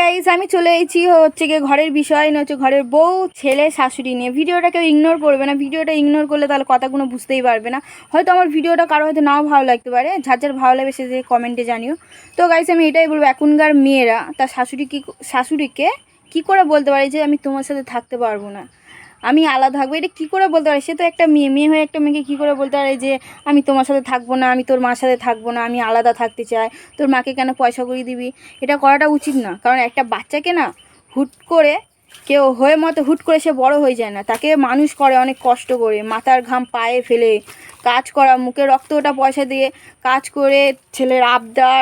Guys আমি চলে এসেছি হচ্ছে গিয়ে ঘরের বিষয় না হচ্ছে ঘরের বউ, ছেলে, শাশুড়ি নিয়ে। ভিডিওটা কেউ ইগনোর করবে না। ভিডিওটা ইগনোর করলে তাহলে কথাগুলো বুঝতেই পারবে না। হয়তো আমার ভিডিওটা কারও হয়তো নাও ভালো লাগতে পারে। যার যার ভালো লাগবে সে যে কমেন্টে জানিও। তো গাইস আমি এটাই বলব, এখনকার মেয়েরা, তার শাশুড়ি কি, শাশুড়িকে কী করে বলতে পারে যে আমি তোমার সাথে থাকতে পারব না? আমি আলাদা থাকব। এটা কী করে বলতে পারে? সে তো একটা মেয়ে মেয়ে হয়ে একটা মেয়েকে কী করে বলতে পারে যে, আমি তোমার সাথে থাকব না, আমি তোর মার সাথে থাকব না, আমি আলাদা থাকতে চাই। তোর মাকে কেন পয়সা করে দিবি? এটা করাটা উচিত না। কারণ একটা বাচ্চাকে না হুট করে কেউ হয়ে মতো হুট করে সে বড় হয়ে যায় না। তাকে মানুষ করে অনেক কষ্ট করে। মাথার ঘাম পায়ে ফেলে। কাজ করা, মুখে রক্ত ওটা পয়সা দিয়ে কাজ করে, ছেলের আবদার,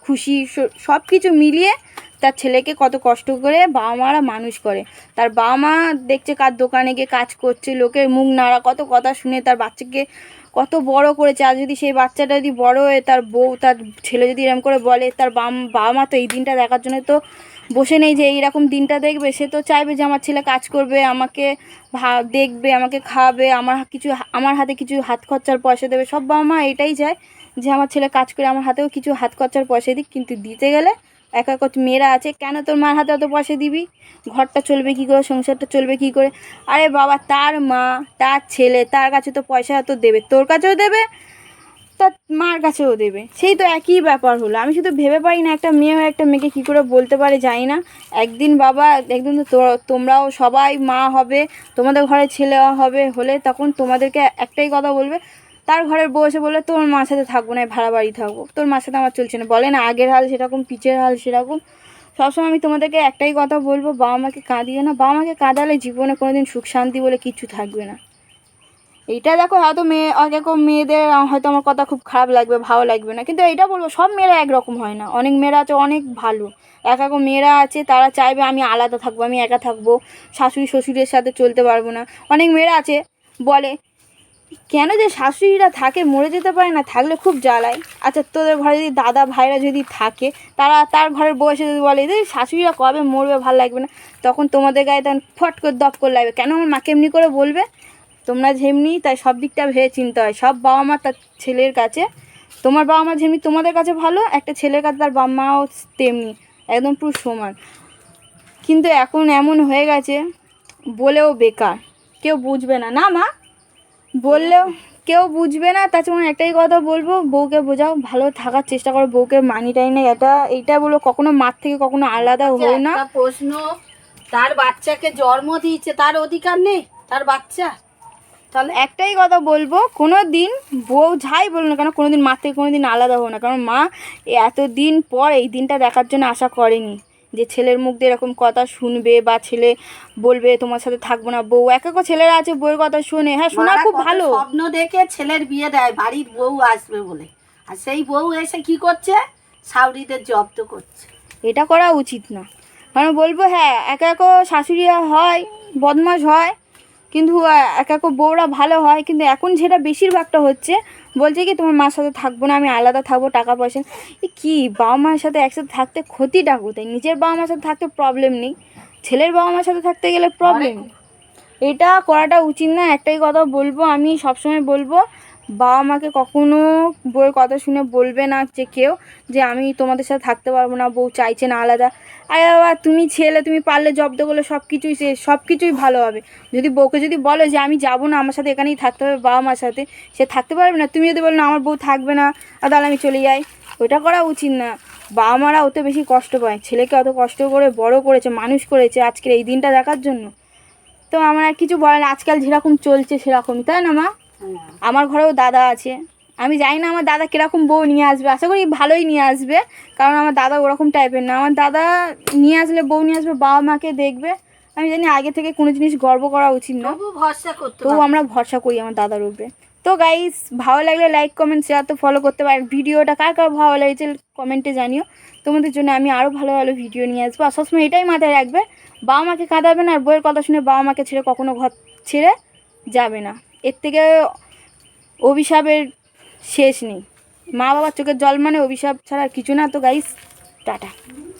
খুশি সব কিছু মিলিয়ে তার ছেলেকে কত কষ্ট করে বাবা মারা মানুষ করে। তার বাবা মা দেখছে কার দোকানে গিয়ে কাজ করছে, লোকের মুখ নাড়া, কত কথা শুনে তার বাচ্চাকে কত বড় করেছে। আর যদি সেই বাচ্চাটা যদি বড় হয়ে তার বউ, তার ছেলে যদি এরকম করে বলে, তার বাবা মা তো এই দিনটা দেখার জন্য তো বসে নেই যে এইরকম দিনটা দেখবে। সে তো চাইবে যে আমার ছেলে কাজ করবে, আমাকে ভা, দেখবে, আমাকে খাওয়াবে, আমার কিছু আমার হাতে কিছু হাত খরচার পয়সা দেবে। সব বাবা মা এটাই চায় যে আমার ছেলে কাজ করে, আমার হাতেও কিছু হাত খরচার পয়সা দিক, কিন্তু দিতে গেলে একা কত মেয়েরা আছে, কেন তোর মার হাতে অত পয়সা দিবি? ঘরটা চলবে কী করে? সংসারটা চলবে কী করে? আরে বাবা, তার মা, তার ছেলে, তার কাছে তো পয়সা এত দেবে, তোর কাছেও দেবে, তার মার কাছেও দেবে। সেই তো একই ব্যাপার হলো। আমি শুধু ভেবে পারি না একটা মেয়ে একটা মেয়েকে কী করে বলতে পারে জানি না। একদিন বাবা, একদিন তো- তোমরাও সবাই মা হবে, তোমাদের ঘরে ছেলে হবে, হলে তখন তোমাদেরকে একটাই কথা বলবে তার ঘরের বউ এসে বলবে তোর মার সাথে থাকব না ভাড়া বাড়ি থাকব। তোর মার সাথে আমার চলছে না। বলে না, আগের হাল সেরকম পিচের হাল সেরকম। সবসময় আমি তোমাদেরকে একটাই কথা বলব, বাবা মাকে কাঁদিও না। বাবা মাকে কাঁদালে জীবনে কোনোদিন সুখ শান্তি বলে কিচ্ছু থাকবে না। এইটা দেখো, হয়তো মেয়ে দেখো মেয়েদের হয়তো আমার কথা খুব খারাপ লাগবে, ভালো লাগবে না। কিন্তু এটা বলব, সব মেয়েরা একরকম হয় না। অনেক মেয়েরা আছে, অনেক ভালো। এক এক মেয়েরা আছে, তারা চাইবে আমি আলাদা থাকব, আমি একা থাকব, শাশুড়ি, শ্বশুরের সাথে চলতে পারব না। অনেক মেয়েরা আছে, বলে কেন যে শাশুড়িরা থাকে, মরে যেতে পারে না, থাকলে খুব জ্বালায়। আচ্ছা তোদের ঘরে যদি দাদা ভাইরা যদি থাকে, তারা তার ঘরের বয়সে যদি বলে যে শাশুড়িরা কবে মরবে, ভালো লাগবে না? তখন তোমাদের গায়ে তখন ফট করে দপ করে লাগবে। কেন আমার মাকে এমনি করে বলবে? তোমরা যেমনি, তাই সব দিকটা ভেবে চিনতে হয়। সব বাবা মা তার ছেলের কাছে। তোমার বাবা মা যেমনি তোমাদের কাছে ভালো, একটা ছেলের কাছে তার বাবা মাও তেমনি। একদম পুরো সমান। কিন্তু এখন এমন হয়ে গেছে, বলেও বেকার। কেউ বুঝবে না। না, মা? বললেও কেউ বুঝবে না তার জন্য একটাই কথা বলব বউকে বোঝাও ভালো থাকার চেষ্টা করো বউকে মানি টাই না এটা এইটা বলব কখনো মার থেকে কখনো আলাদা হো না। প্রশ্ন তার বাচ্চাকে জন্ম দিয়েছে তার অধিকার নেই তার বাচ্চা? তাহলে একটাই কথা বলব কোনো দিন বউ যাই বলো না কেন কোনো দিন মার থেকে কোনো দিন আলাদা হো না। কারণ মা এতদিন পর এই দিনটা দেখার জন্য আশা করেনি। যে ছেলের মুখ দিয়ে এরকম কথা শুনবে বা ছেলে বলবে তোমার সাথে থাকব না বউ। এক এক ছেলেরা আছে বউয়ের কথা শুনে। হ্যাঁ শোনা খুব ভালো। স্বপ্ন দেখে ছেলের বিয়ে দেয় বাড়ির বউ আসবে বলে। আর সেই বউ এসে কি করছে? সাউরিদের জব্দ করছে। এটা করা উচিত না। কারণ বলব হ্যাঁ এক এক শাশুড়িরা হয় বদমাস হয় কিন্তু এক এক বউরা ভালো হয় কিন্তু এখন যেটা বেশিরভাগটা হচ্ছে বলছে কি তোমার মার সাথে থাকব না আমি আলাদা থাকব টাকা পয়সা কি বাবা মার সাথে একসাথে থাকতে ক্ষতিটা কোথায়? নিজের বাবা মার সাথে থাকতে প্রবলেম নেই। ছেলের বাবা মার সাথে থাকতে গেলে প্রবলেম এটা করাটা উচিত না একটাই কথা বলব আমি সবসময় বলব বাবা মাকে কখনো বউয়ের কথা শুনে বলবে না যে কেউ, যে আমি তোমাদের সাথে থাকতে পারব না, বউ চাইছে না আলাদা। আরে বাবা, তুমি ছেলে, তুমি পারলে জব্দ করলে সব কিছুই সে সব কিছুই ভালো হবে। যদি বউকে যদি বলো যে আমি যাব না, আমার সাথে এখানেই থাকতে হবে, বাবা মার সাথে, সে থাকতে পারবে না। তুমি যদি বলো, না, আমার বউ থাকবে না, আর তাহলে আমি চলে যাই। ওটা করা উচিত না। বাবা মারা ওতে বেশি কষ্ট পায়, ছেলেকে অত কষ্ট করে, বড় করেছে, মানুষ করেছে আজকের এই দিনটা দেখার জন্য। তো আমার আর কিছু বলে না আজকাল যেরকম চলছে সেরকমই, তাই না মা? আমার ঘরেও দাদা আছে। আমি জানি না আমার দাদা কীরকম বউ নিয়ে আসবে। আশা করি ভালোই নিয়ে আসবে। কারণ আমার দাদা ওরকম টাইপের না। আমার দাদা নিয়ে আসলে বউ নিয়ে আসবে বাবা মাকে দেখবে। আমি জানি আগে থেকে কোনো জিনিস গর্ব করা উচিত না। ভরসা করতে তবু আমরা ভরসা করি আমার দাদার উপরে। তো গাইস ভালো লাগলে লাইক কমেন্ট শেয়ার তো ফলো করতে পারেন। ভিডিওটা কার কার ভালো লাগছে কমেন্টে জানিও। তোমাদের জন্য আমি আরও ভালো ভালো ভিডিও নিয়ে আসব। আর সবসময় এটাই মাথায় রাখবে বাবা মাকে কাঁদাবে না। আর বইয়ের কথা শুনে বাবা মাকে ছেড়ে কখনো ঘর ছেড়ে যাবে না। এর থেকে অভিশাপের শেষ নেই। মা বাবার চোখের জল মানে অভিশাপ ছাড়া কিছু না। তো গাইস টাটা।